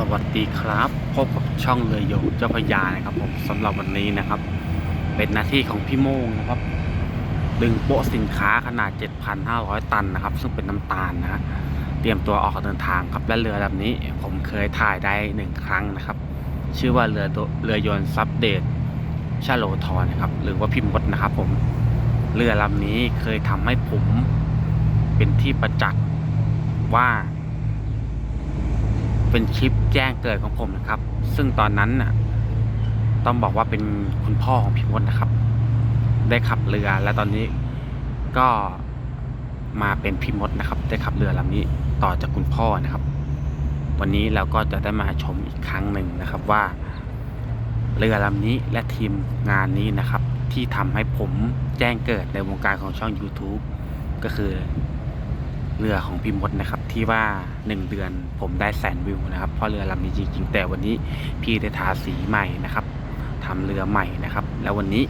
สวัสดีครับพบกับช่องเรือโยงเจ้าพยานะครับผมสำหรับวันนี้นะครับ เป็นหน้าที่ของพี่โมงนะครับ ดึงโป๊ะสินค้าขนาด 7,500 ตันนะครับ ซึ่งเป็นน้ำตาลนะเตรียมตัวออกเดินทางครับและเรือลำนี้ ผมเคยถ่ายได้หนึ่งครั้งนะครับ ชื่อว่าเรือเรือยนต์ซับเดตชาโลทอนนะครับ หรือว่าพิมพ์มดนะครับ ผมเรือลำนี้เคยทำให้ผมเป็นที่ประจักษ์ว่า เป็นคลิปแจ้งเกิดของผมนะครับ ซึ่งตอนนั้นน่ะ ต้องบอกว่าเป็นคุณพ่อของพี่มดนะครับ ได้ขับเรือและตอนนี้ก็มาเป็นพี่มดนะครับ ได้ขับเรือลำนี้ต่อจากคุณพ่อนะครับ วันนี้เราก็จะได้มาชมอีกครั้งหนึ่งนะครับว่า เรือลำนี้และทีมงานนี้นะครับ ที่ทำให้ผมแจ้งเกิดในวงการของช่อง YouTube ก็คือ เรือของพี่มดนะครับ ที่ว่าหนึ่งเดือนผมได้แสนวิวนะครับเพราะเรือลำนี้จริงๆแต่วันนี้พี่ได้ทาสีใหม่นะครับทำเรือใหม่นะครับ แล้ววันนี้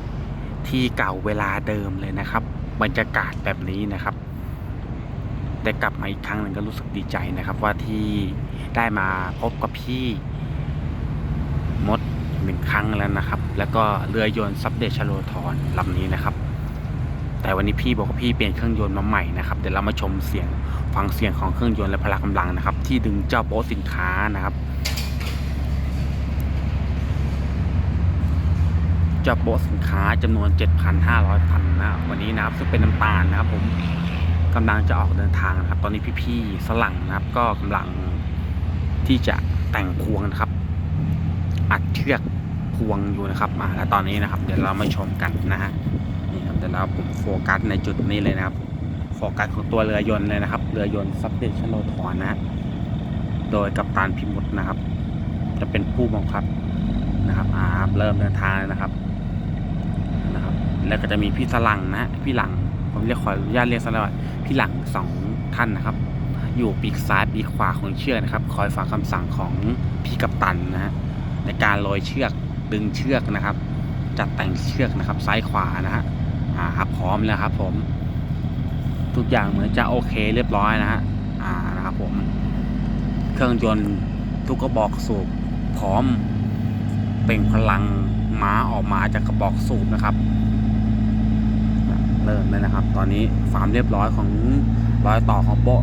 ที่เก่าเวลาเดิมเลยนะครับ บรรยากาศแบบนี้นะครับได้กลับมาอีกครั้งหนึ่งก็รู้สึกดีใจนะครับ ว่าที่ได้มาพบกับพี่มดหนึ่งครั้งแล้วนะครับ แล้วก็เรือยนต์ซับเดชโลทอนลำนี้นะครับ แต่วันนี้พี่บอกว่าพี่เปลี่ยนเครื่องยนต์มาใหม่นะครับเดี๋ยวเรามาชมเสียงฟังเสียงของเครื่องยนต์และพละกำลังนะครับ ที่ดึงเจ้าโบ๊ทสินค้านะครับเจ้าโบ๊ทสินค้าจำนวน 7,500ตันนะวันนี้นะครับซึ่งเป็นน้ำตาลนะครับ ผมกำลังจะออกเดินทางนะครับ ตอนนี้พี่ๆฝรั่งนะครับ ก็กำลังที่จะแต่งพวงนะครับ อัดเชือกพวงอยู่นะครับอ่าและตอนนี้นะครับ เดี๋ยวเรามาชมกันนะฮะ นี่ครับแต่แล้วผมโฟกัสในจุดนี้เลยนะครับ โฟกัสของตัวเรือยนต์เลยนะครับ เรือยนต์ซับเดชโลทอนนะโดยกัปตันพิมุตนะครับ จะเป็นผู้บังคับนะครับอาเริ่มเดินทางนะครับนะครับ แล้วก็จะมีพี่สลังนะพี่หลังผมเรียกขออนุญาตเรียกสลังว่าพี่หลังสองท่านนะครับ อยู่ปีกซ้ายปีกขวาของเชือกนะครับ คอยฟังคำสั่งของพี่กัปตันนะฮะในการโรยเชือกดึงเชือกนะครับ จัดแต่งเชือกนะครับ ซ้ายขวานะฮะ อ่าครับพร้อมแล้วครับ ผม ทุกอย่างเหมือนจะโอเคเรียบร้อยนะฮะอ่านะครับผม เครื่องยนต์ทุกกระบอกสูบพร้อมเปล่งพลังม้าออกมาจากกระบอกสูบนะครับ เริ่มเลยนะครับ ตอนนี้ความเรียบร้อยของรอยต่อของโป๊ะ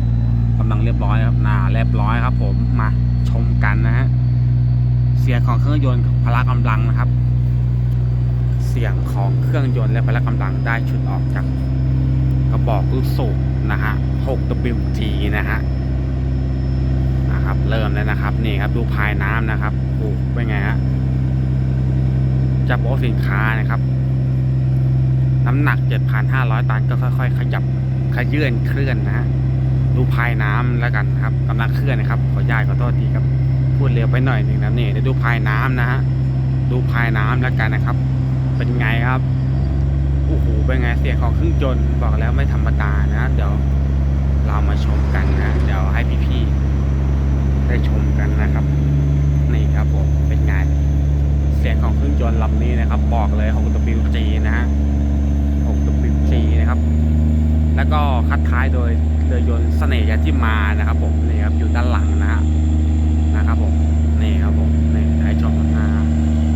กำลังเรียบร้อยครับหนาเรียบร้อยครับ ผมมาชมกันนะฮะเสียงของเครื่องยนต์พละกำลังนะครับ เสียงของเครื่องยนต์และพละกำลังได้ชุดออกจากกระบอกลูกสูบนะฮะ 6WT นะฮะนะครับเริ่มแล้วนะครับนี่ครับดูภายน้ำนะครับโอ้เป็นไงฮะจะโป๊ะสินค้านะครับ น้ำหนัก 7,500 ตันก็ค่อย ๆ ขยับขยื่นเคลื่อนนะฮะดูภายน้ำแล้วกันนะครับกำลังเคลื่อนนะครับ ขออนุญาตขอโทษทีครับ พูดเร็วไปหน่อยหนึ่งนะนี่เดี๋ยวดูภายน้ำนะฮะดูภายน้ำแล้วกันนะครับ เป็นไงครับโอ้โหเป็นไงเสียงของเครื่องยนบอกแล้วไม่ธรรมดานะ เดี๋ยวเรามาชมกันนะ เดี๋ยวให้พี่ๆได้ชมกันนะครับ นี่ครับผมเป็นไงเสียงของเครื่องยนลำนี้นะครับ บอกเลย 6WG นะฮะ 6WG นะครับ แล้วก็คัดท้ายโดยเรือยนต์เสน่ห์ยาที่มานะครับ ผมนี่ครับอยู่ด้านหลังนะฮะ นะครับผม นี่ครับผม นี่ให้ชมนะ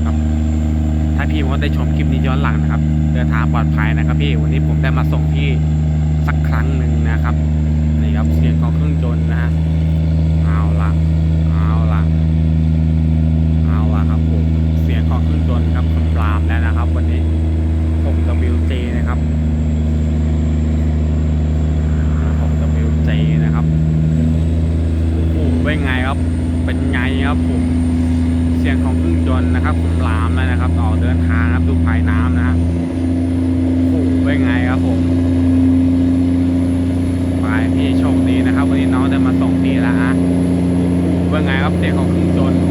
ครับ พี่ผมดได้ชมคลิปนี้ย้อนหลังนะครับ เดินทางปลอดภัยนะครับพี่วันนี้ผมได้มาส่งพี่สักครั้งหนึ่งนะครับนี่ครับเสียงของเครื่องยนต์นะฮะเอาละเอาละเอาละครับผมเสียงของเครื่องยนต์ครับคำรามแล้วนะครับ วันนี้ 6WJ นะครับ 6WJ นะครับ โอ้โหเป็นไงครับ เป็นไงครับผม เสียงของเครื่องย นะครับผมลามแล้วนะครับออกเดินทางครับดูภายน้ำนะฮะโอ้โหเป็นไงครับผมไปพี่โชคดีนะครับ วันนี้น้องได้มาส่งพี่แล้วฮะโอ้โหเป็นไงครับเสียงของเครื่องยนต์